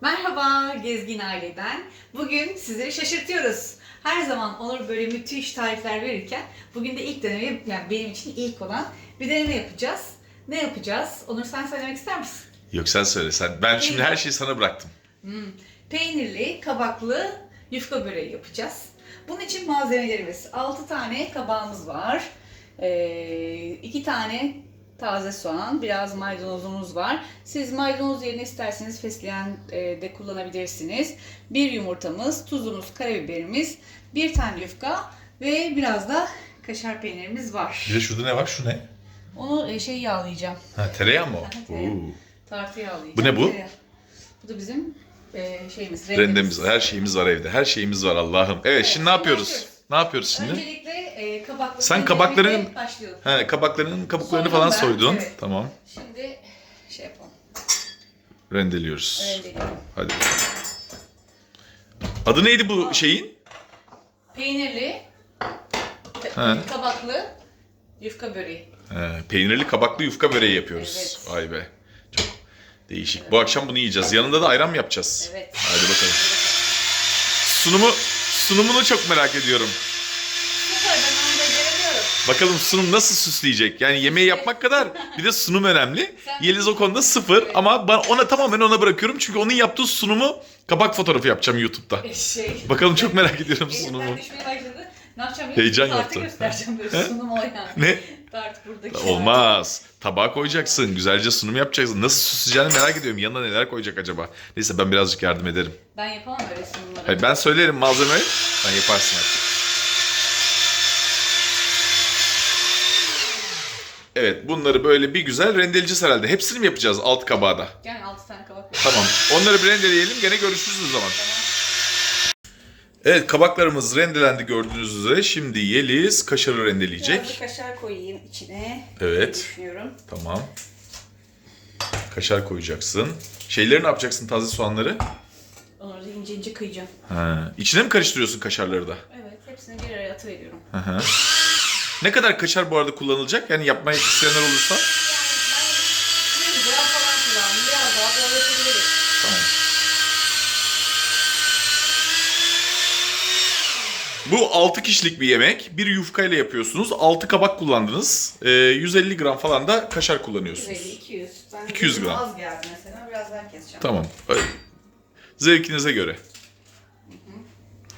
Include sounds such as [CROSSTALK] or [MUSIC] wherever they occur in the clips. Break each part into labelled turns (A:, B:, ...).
A: Merhaba Gezgin Aile'den. Bugün sizleri şaşırtıyoruz. Her zaman Onur böyle müthiş tarifler verirken bugün de ilk deneme, yani benim için ilk olan bir deneme yapacağız. Ne yapacağız? Onur sen söylemek ister misin?
B: Yok sen söyle sen. Ben şimdi her şeyi sana bıraktım.
A: Hmm. Peynirli, kabaklı yufka böreği yapacağız. Bunun için malzemelerimiz 6 tane kabağımız var. 2 tane taze soğan, biraz maydanozumuz var. Siz maydanoz yerine isterseniz fesleğen e, de kullanabilirsiniz. Bir yumurtamız, tuzumuz, karabiberimiz, bir tane yufka ve biraz da kaşar peynirimiz var.
B: Bir de şurada ne var? Şu ne?
A: Onu e, şey yağlayacağım.
B: Ha tereyağı mı o?
A: Tereyağı. Tartı yağlayacağım.
B: Bu ne bu?
A: Tereyağı. Bu da bizim e, şeyimiz,
B: Rendemiz, her şeyimiz var evde. Her şeyimiz var Allah'ım. Evet, şimdi ne yapıyoruz?
A: başlıyoruz.
B: Ne yapıyoruz şimdi?
A: Öncelikle e, kabakları
B: Sen kabakların-
A: başlıyorum.
B: He, kabaklarının kabuklarını
A: Soydum
B: falan
A: ben,
B: soydun.
A: evet.
B: Tamam.
A: Şimdi şey yapalım.
B: Rendeliyoruz.
A: Rendeleyelim.
B: Hadi. Adı neydi bu şeyin?
A: Peynirli,
B: Ha.
A: kabaklı yufka böreği.
B: He, peynirli kabaklı yufka böreği yapıyoruz.
A: Evet.
B: Vay be. Çok değişik. Bu akşam bunu yiyeceğiz. Yanında da ayran mı yapacağız?
A: Evet.
B: Hadi bakalım. Sunumu sunumunu çok merak ediyorum.
A: Süper ben onu beceremiyorum.
B: Bakalım sunum nasıl süsleyecek? Yani yemeği yapmak kadar bir de sunum önemli. Yeliz o konuda sıfır ama ben ona tamamen ona bırakıyorum. Çünkü onun yaptığı sunumu kabak fotoğrafı yapacağım YouTube'da.
A: E, Şey.
B: Bakalım çok merak ediyorum sunumu.
A: Elimden düşmeye başladı. Ne yapacağım?
B: Heyecan
A: Tartı
B: yaptı.
A: göstereceğim böyle sunum o yani.
B: Ne?
A: Tart buradaki.
B: Olmaz. Tabağa koyacaksın. Güzelce sunum yapacaksın. Nasıl süsleyeceğini merak ediyorum. Yanına neler koyacak acaba? Neyse ben birazcık yardım ederim.
A: Ben yapamam öyle sunumları.
B: Hayır, ben söylerim malzemeyi. Sen yaparsın artık. Evet bunları böyle bir güzel rendeleyeceğiz herhalde. Hepsini mi yapacağız alt kabağa da?
A: Yani 6 tane kabak.
B: Tamam. Onları bir rendeleyelim. Gene görüşürüz o zaman. Evet kabaklarımız rendelendi gördüğünüz üzere. Şimdi Yeliz kaşarı
A: Biraz da
B: rendeleyecek.
A: kaşar koyayım içine.
B: Evet.
A: Düşünüyorum.
B: Tamam. Kaşar koyacaksın. Şeyleri ne yapacaksın taze soğanları?
A: Onları da ince ince kıyacağım.
B: Ha. İçine mi karıştırıyorsun kaşarları da?
A: Evet, hepsini bir araya atıveriyorum.
B: Hı hı. Ne kadar kaşar bu arada kullanılacak? Yani yapmayı isteyenler olursa.
A: Yani ben 100 gram falan kullandım. Biraz daha bol yapabiliriz.
B: Tamam. Bu 6 kişilik bir yemek. Bir yufka ile yapıyorsunuz. 6 kabak kullandınız. Ee, 150 gram falan da kaşar kullanıyorsunuz.
A: 150, 200. Ben
B: 200
A: bizim
B: gram.
A: Az geldi mesela. Biraz daha keseceğim.
B: Tamam. Öyle. Zevkinize göre.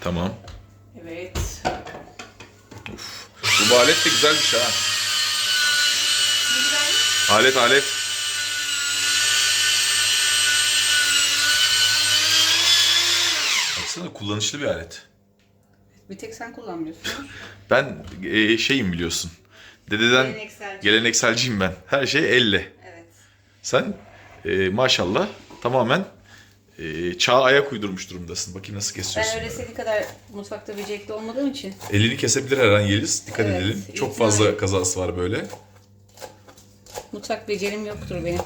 B: Tamam.
A: Evet.
B: Bu alet de güzelmiş ha.
A: Ne güzel.
B: Alet alet. Baksana kullanışlı bir alet.
A: Bir tek sen kullanmıyorsun. [LAUGHS]
B: Ben e, şeyim biliyorsun. Dededen
A: Gelenekselci.
B: gelenekselciyim ben. Her şey elle.
A: Evet.
B: Sen e, maşallah tamamen e, çağa ayak uydurmuş durumdasın. Bakayım nasıl kesiyorsun.
A: Ben öyle senin kadar mutfakta becerikli olmadığım için.
B: Elini kesebilir her an Yeliz. Dikkat
A: Evet,
B: edelim. Çok
A: ihtimal
B: fazla kazası var böyle.
A: Mutfak becerim yoktur benim.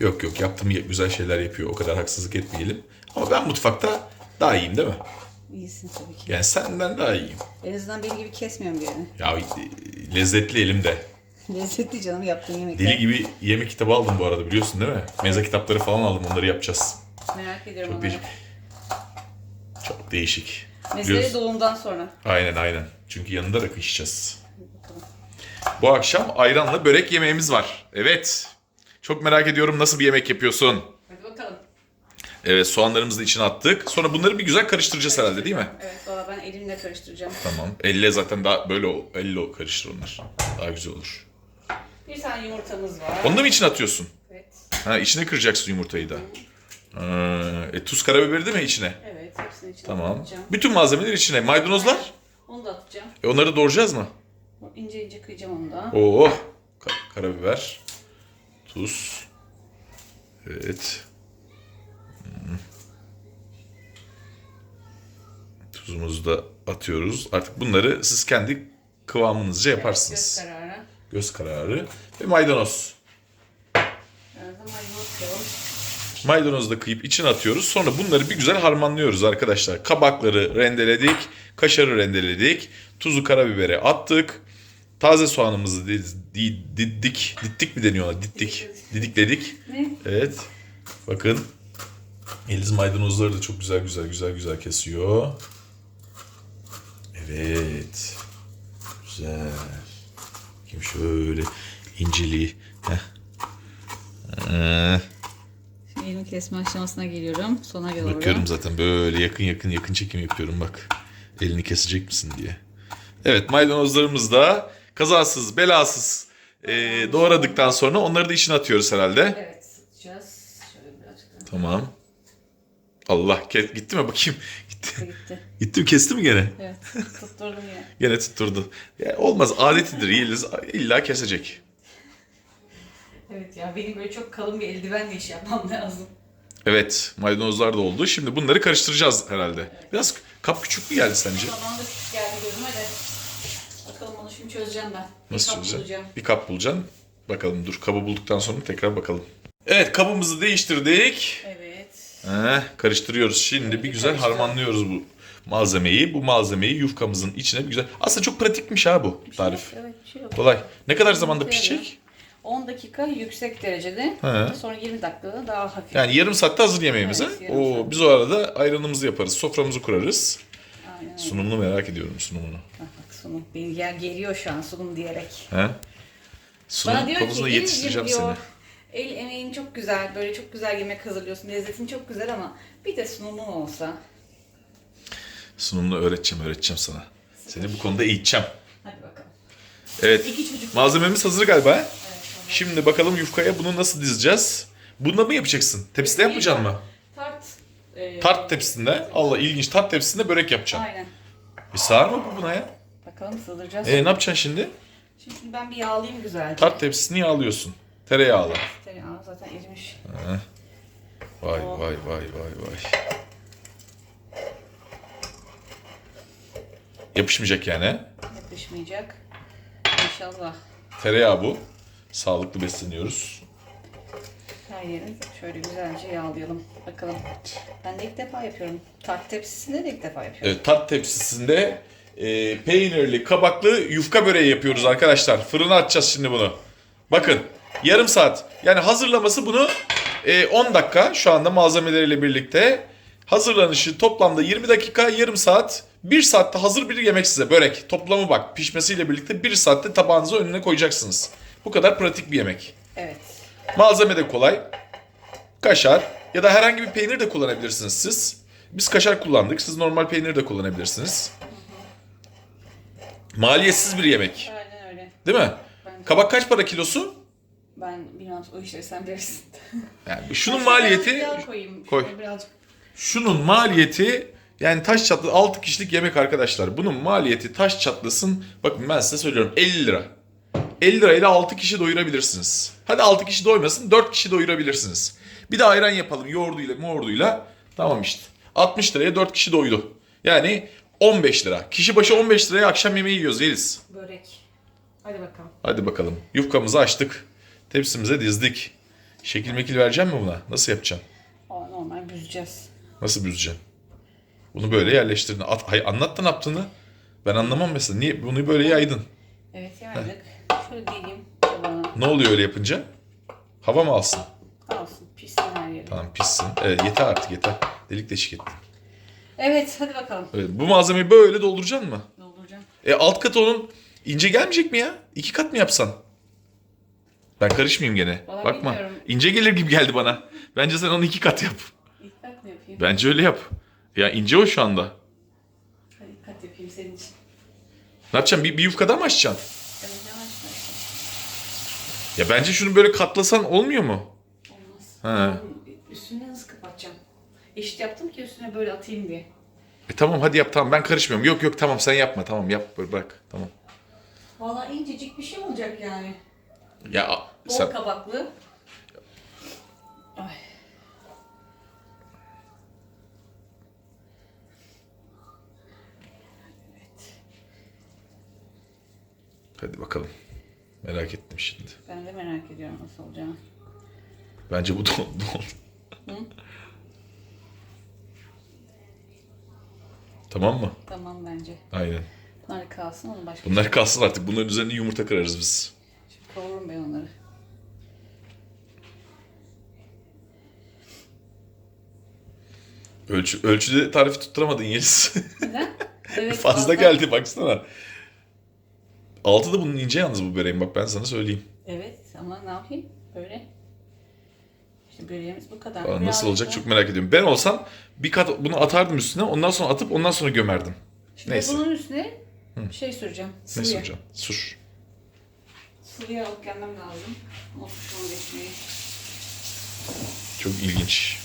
B: Yok yok yaptığım güzel şeyler yapıyor. O kadar haksızlık etmeyelim. Ama ben mutfakta daha iyiyim değil mi?
A: İyisin tabii ki.
B: Yani senden daha iyiyim.
A: En azından benim gibi kesmiyorum birini.
B: Ya e, lezzetli elimde. [LAUGHS]
A: Lezzetli canım yaptığım yemekler.
B: Deli gibi yemek kitabı aldım bu arada biliyorsun değil mi? Meze kitapları falan aldım onları yapacağız.
A: Merak ediyorum
B: Çok
A: onları.
B: değişik. Çok değişik.
A: Mesele
B: Biliyorsun.
A: doğumdan sonra.
B: Aynen aynen. Çünkü yanında rakı içeceğiz. Bu akşam ayranla börek yemeğimiz var. Evet. Çok merak ediyorum nasıl bir yemek yapıyorsun?
A: Hadi bakalım.
B: Evet soğanlarımızı da içine attık. Sonra bunları bir güzel karıştıracağız herhalde değil mi?
A: Evet valla ben elimle karıştıracağım.
B: Tamam. Elle zaten daha böyle o- elle o karıştır onlar. Daha güzel olur.
A: Bir tane yumurtamız var.
B: Onu da mı içine atıyorsun?
A: Evet.
B: Ha içine kıracaksın yumurtayı da. Ha, e, tuz karabiberi değil mi içine?
A: Evet hepsini içine
B: Tamam.
A: atacağım.
B: Bütün malzemeler içine. Maydanozlar?
A: Onu da atacağım.
B: E, onları doğrayacağız mı?
A: İnce ince kıyacağım onu da.
B: Oo. Ka- karabiber. Tuz. Evet. Hmm. Tuzumuzu da atıyoruz. Artık bunları siz kendi kıvamınızca yaparsınız.
A: Göz kararı.
B: Göz kararı. Ve maydanoz.
A: Biraz da maydanoz koyalım.
B: Maydanozu da kıyıp içine atıyoruz. Sonra bunları bir güzel harmanlıyoruz arkadaşlar. Kabakları rendeledik. Kaşarı rendeledik. Tuzu karabibere attık. Taze soğanımızı di- di- diddik. Dittik mi deniyor ona? Dittik. Didikledik. Evet. Bakın. Eliz maydanozları da çok güzel güzel güzel güzel kesiyor. Evet. Güzel. Kim şöyle inceliği. Heh. Ee,
A: Elimi kesme aşamasına geliyorum. Sona doğru.
B: bakıyorum zaten böyle yakın yakın yakın çekim yapıyorum bak. Elini kesecek misin diye. Evet maydanozlarımız da kazasız belasız e, doğradıktan sonra onları da içine atıyoruz herhalde.
A: Evet sıkacağız. Şöyle birazcık daha.
B: Tamam. Allah ke- gitti mi bakayım. Gitti.
A: Gitti.
B: Gitti mi kesti mi gene?
A: Evet tutturdum yine.
B: Gene tutturdu. Ya olmaz adetidir Yeliz illa kesecek.
A: Evet ya benim böyle çok kalın bir eldivenle iş yapmam lazım.
B: Evet maydanozlar da oldu. Şimdi bunları karıştıracağız herhalde. Biraz kap küçük mü geldi sence?
A: Zamanında küçük geldi gözüme de. Bakalım onu şimdi çözeceğim ben.
B: Nasıl
A: kap
B: çözeceksin?
A: bulacağım.
B: Bir kap bulacaksın. Bakalım dur kabı bulduktan sonra tekrar bakalım. Evet kabımızı değiştirdik.
A: Evet.
B: Heh, karıştırıyoruz. Şimdi bir güzel
A: karıştır.
B: harmanlıyoruz bu malzemeyi. Bu malzemeyi yufkamızın içine bir güzel... Aslında çok pratikmiş ha bu tarif.
A: Evet bir şey yok.
B: Kolay. Ne kadar zamanda
A: Bakıyorum.
B: pişecek?
A: 10 dakika yüksek derecede.
B: He.
A: Sonra 20 dakikada daha hafif.
B: Yani yarım saatte hazır yemeğimiz
A: Evet, yarım
B: Oo,
A: saat.
B: biz o arada ayranımızı yaparız. Soframızı kurarız.
A: Aynen.
B: Sunumunu merak ediyorum sunumunu.
A: Bak bak sunum. Beni gel geliyor şu an sunum diyerek.
B: He? Sunum
A: Bana diyor
B: konusunda yetiştireceğim
A: diyor,
B: seni.
A: El emeğin çok güzel, böyle çok güzel yemek hazırlıyorsun, lezzetin çok güzel ama bir de sunumun olsa.
B: Sunumunu öğreteceğim, öğreteceğim sana. Seni bu konuda eğiteceğim.
A: Hadi bakalım.
B: Evet.
A: İki çocuk.
B: Malzememiz hazır galiba.
A: Evet.
B: Şimdi bakalım yufkaya bunu nasıl dizeceğiz? Bununla mı yapacaksın? Tepside yapmayacaksın mı?
A: Tart. e,
B: Tart tepsisinde. Allah ilginç. Tart tepsisinde börek yapacaksın.
A: Aynen.
B: Bir sığar mı bu buna ya?
A: Bakalım sığdıracağız.
B: E ne yapacaksın şimdi?
A: Şimdi ben bir yağlayayım güzelce.
B: Tart tepsisini yağlıyorsun. Tereyağla.
A: Tereyağı zaten erimiş.
B: Vay
A: Oh.
B: vay vay vay vay. Yapışmayacak yani. he?
A: Yapışmayacak. İnşallah.
B: Tereyağı bu. Sağlıklı besleniyoruz.
A: Her yerini şöyle güzelce yağlayalım. Bakalım. Ben de ilk defa yapıyorum. Tart tepsisinde de ilk defa yapıyorum.
B: Evet, tat tepsisinde e, peynirli, kabaklı yufka böreği yapıyoruz arkadaşlar. Fırına atacağız şimdi bunu. Bakın yarım saat. Yani hazırlaması bunu e, 10 dakika şu anda malzemeleriyle birlikte. Hazırlanışı toplamda 20 dakika, yarım saat. 1 saatte hazır bir yemek size börek. Toplamı bak pişmesiyle birlikte 1 saatte tabağınıza önüne koyacaksınız. Bu kadar pratik bir yemek.
A: Evet.
B: Malzeme de kolay. Kaşar ya da herhangi bir peynir de kullanabilirsiniz siz. Biz kaşar kullandık. Siz normal peynir de kullanabilirsiniz. Maliyetsiz bir yemek.
A: Aynen öyle.
B: Değil mi?
A: Ben,
B: Kabak kaç para kilosu?
A: ben bilmem o işleri sen bilirsin. [LAUGHS]
B: Yani şunun maliyeti
A: koyayım.
B: koy.
A: Birazcık.
B: şunun maliyeti yani taş çatlı 6 kişilik yemek arkadaşlar. Bunun maliyeti taş çatlasın. Bakın ben size söylüyorum 50 lira. 50 lirayla 6 kişi doyurabilirsiniz. Hadi 6 kişi doymasın 4 kişi doyurabilirsiniz. Bir de ayran yapalım yoğurduyla moğurduyla. Tamam işte. 60 liraya 4 kişi doydu. Yani 15 lira. Kişi başı 15 liraya akşam yemeği yiyoruz Yeliz.
A: Börek. Hadi bakalım.
B: Hadi bakalım. Yufkamızı açtık. Tepsimize dizdik. Şekil mekil vereceğim mi buna? Nasıl yapacaksın?
A: Aa, normal büzeceğiz.
B: Nasıl büzeceksin? Bunu böyle yerleştirdin. At, hay, anlat da ne yaptığını. Ben anlamam mesela. Niye bunu böyle yaydın?
A: Evet yaydık. Şöyle diyeyim tabağına.
B: Ne oluyor öyle yapınca? Hava mı alsın?
A: Alsın pişsin her yeri.
B: Tamam pişsin. Evet yeter artık yeter. Delik deşik ettin.
A: Evet hadi bakalım.
B: Evet, bu malzemeyi böyle dolduracaksın mı?
A: Dolduracağım.
B: E alt katı onun ince gelmeyecek mi ya? İki kat mı yapsan? Ben karışmayayım gene.
A: Vallahi
B: Bakma.
A: bilmiyorum.
B: İnce gelir gibi geldi bana. Bence sen onu iki kat yap.
A: İlk kat mı yapayım?
B: Bence öyle yap. Ya ince o şu anda.
A: Hadi ilk kat yapayım senin için.
B: Ne yapacaksın? Bir, bir yufkadan mı açacaksın? Ya bence şunu böyle katlasan olmuyor mu?
A: Olmaz.
B: He.
A: Ben Üstüne nasıl kapatacağım? Eşit yaptım ki üstüne böyle atayım diye.
B: E tamam hadi yap tamam ben karışmıyorum. Yok yok tamam sen yapma tamam yap böyle bırak tamam.
A: Valla incecik bir şey olacak yani.
B: Ya
A: Bol
B: sen
A: kabaklı.
B: Hadi bakalım. Merak ettim şimdi.
A: Ben de merak ediyorum nasıl olacağını.
B: Bence bu [LAUGHS] oldu.
A: Hı?
B: tamam mı?
A: Tamam bence.
B: Aynen.
A: Bunlar kalsın onu başka
B: Bunlar kalsın artık. Bunların üzerine yumurta kırarız biz.
A: Şimdi kavururum ben onları.
B: Ölçü, ölçüde tarifi tutturamadın Yeliz.
A: Neden? [LAUGHS] Evet,
B: Fazla geldi baksana. Altı da bunun ince yalnız bu böreğin bak ben sana söyleyeyim.
A: Evet ama ne yapayım? Böyle. İşte böreğimiz bu kadar.
B: Aa, nasıl olacak çok merak ediyorum. Ben olsam bir kat bunu atardım üstüne ondan sonra atıp ondan sonra gömerdim.
A: Şimdi
B: Neyse.
A: bunun üstüne bir şey süreceğim.
B: Ne
A: Sıvı.
B: soracağım? Sur.
A: Sıvıyı alıp gelmem lazım. Of şu geçmeyi.
B: Çok ilginç.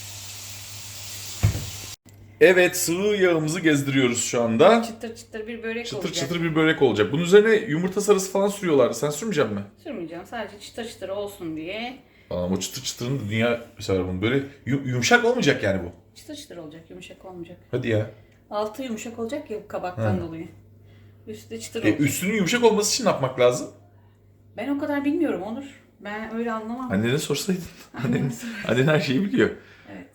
B: Evet sıvı yağımızı gezdiriyoruz şu anda.
A: Çıtır çıtır bir börek
B: Çıtır
A: olacak.
B: çıtır bir börek olacak. Bunun üzerine yumurta sarısı falan sürüyorlardı. Sen sürmeyecek misin?
A: Sürmeyeceğim. Sadece çıtır çıtır olsun diye.
B: Aa, o çıtır çıtırın da dünya sever bunu. Böyle yu- yumuşak olmayacak yani bu.
A: Çıtır çıtır olacak. Yumuşak olmayacak.
B: Hadi ya.
A: Altı yumuşak olacak ya kabaktan
B: Hı.
A: dolayı. Üstü de çıtır
B: E,
A: olacak.
B: üstünün yumuşak olması için ne yapmak lazım?
A: Ben o kadar bilmiyorum Onur. Ben öyle anlamam.
B: Annene sorsaydın. Annen, annen her şeyi biliyor.
A: Evet.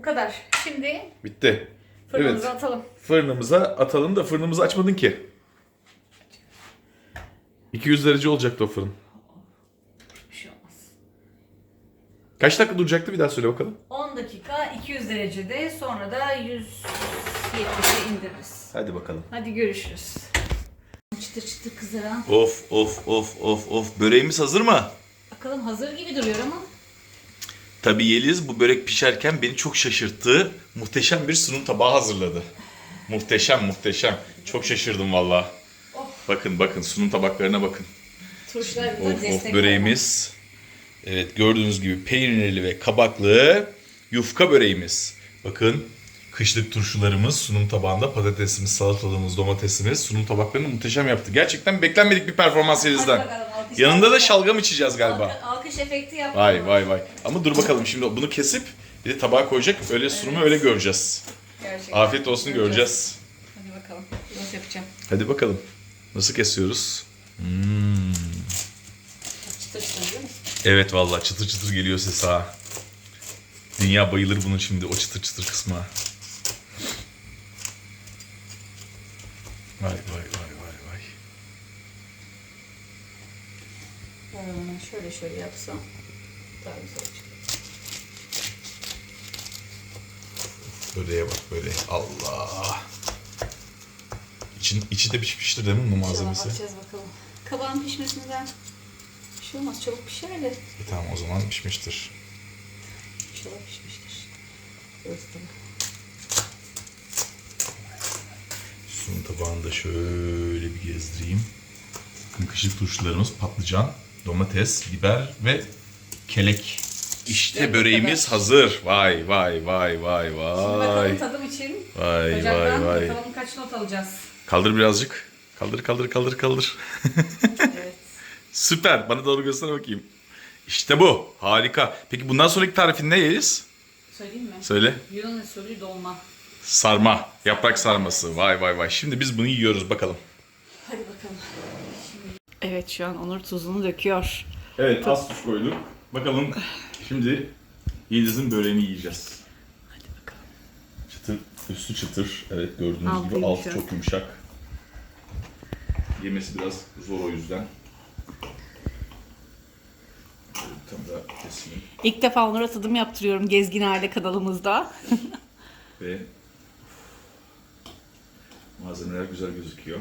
A: Bu kadar. Şimdi
B: Bitti.
A: fırınımıza
B: Evet.
A: atalım.
B: Fırınımıza atalım da fırınımızı açmadın ki. 200 derece olacaktı o fırın.
A: Bir şey olmaz.
B: Kaç dakika duracaktı bir daha söyle bakalım.
A: 10 dakika 200 derecede sonra da 170'e indiririz.
B: Hadi bakalım.
A: Hadi görüşürüz. Çıtır çıtır kızaran.
B: Of of of of of. Böreğimiz hazır mı?
A: Bakalım hazır gibi duruyor ama.
B: Tabii Yeliz bu börek pişerken beni çok şaşırttı. Muhteşem bir sunum tabağı hazırladı. Muhteşem muhteşem. Çok şaşırdım valla. Bakın bakın sunum tabaklarına bakın.
A: Turşular bize
B: Of
A: destek
B: of böreğimiz. Evet gördüğünüz gibi peynirli ve kabaklı yufka böreğimiz. Bakın kışlık turşularımız sunum tabağında patatesimiz, salatalığımız, domatesimiz sunum tabaklarını muhteşem yaptı. Gerçekten beklenmedik bir performans Yeliz'den. Yanında da şalgam içeceğiz galiba.
A: Alkış, efekti yap.
B: Vay vay vay. Ama dur bakalım şimdi bunu kesip bir de tabağa koyacak. Öyle sunumu öyle göreceğiz.
A: Gerçekten.
B: Afiyet olsun göreceğiz.
A: Hadi bakalım. Nasıl yapacağım?
B: Hadi bakalım. Nasıl kesiyoruz? Hmm.
A: Çıtır çıtır biliyor musun?
B: Evet vallahi çıtır çıtır geliyor ses ha. Dünya bayılır bunun şimdi o çıtır çıtır kısmına. Vay vay vay vay
A: Ben şöyle şöyle yapsam daha güzel olacak.
B: Böreğe bak böyle. Allah. İçin, içi de pişmiştir değil mi bu
A: İnşallah
B: malzemesi?
A: bakacağız bakalım. Kabağın pişmesinden bir şey olmaz. Çabuk pişer de.
B: E tamam o zaman pişmiştir.
A: İnşallah pişmiştir. Göstereyim.
B: Sunum tabağını da şöyle bir gezdireyim. Kışlık turşularımız patlıcan, domates, biber ve kelek. İşte böreğimiz hazır. Vay vay vay vay
A: Şimdi
B: vay.
A: bakalım tadım için.
B: Vay vay
A: Ocaktan
B: vay.
A: bakalım kaç not alacağız.
B: Kaldır birazcık. Kaldır kaldır kaldır kaldır.
A: Evet. [LAUGHS]
B: Süper. Bana doğru göster bakayım. İşte bu. Harika. Peki bundan sonraki tarifin ne yeriz?
A: Söyleyeyim mi?
B: Söyle.
A: Yunan usulü dolma.
B: Sarma. Yaprak sarması. Vay vay vay. Şimdi biz bunu yiyoruz bakalım.
A: Hadi bakalım. Evet şu an Onur tuzunu döküyor.
B: Evet az tuz koyduk. Bakalım şimdi Yeliz'in böreğini yiyeceğiz.
A: Hadi bakalım.
B: Çıtır, üstü çıtır. Evet gördüğünüz
A: Altı
B: gibi altı
A: yumuşak.
B: çok yumuşak. Yemesi biraz zor o yüzden. Bir tane daha keseyim.
A: İlk defa Onur'a tadım yaptırıyorum Gezgin Aile kanalımızda. [LAUGHS]
B: Ve malzemeler güzel gözüküyor.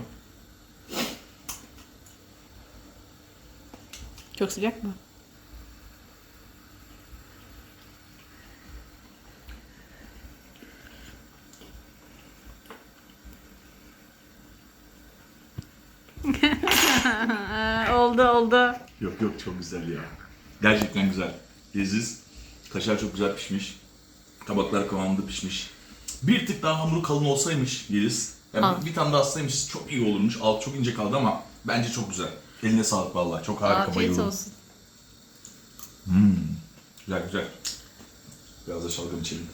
A: Çok sıcak mı? [LAUGHS] oldu oldu.
B: Yok yok çok güzel ya. Gerçekten güzel. Leziz. Kaşar çok güzel pişmiş. Tabaklar kıvamında pişmiş. Bir tık daha hamuru kalın olsaymış Yeliz. Yani
A: Al.
B: bir tane daha atsaymış çok iyi olurmuş. Alt çok ince kaldı ama bence çok güzel. Eline sağlık vallahi. Çok harika
A: Afiyet
B: bayıldım.
A: olsun.
B: Güzel güzel. Biraz da şalgam içelim.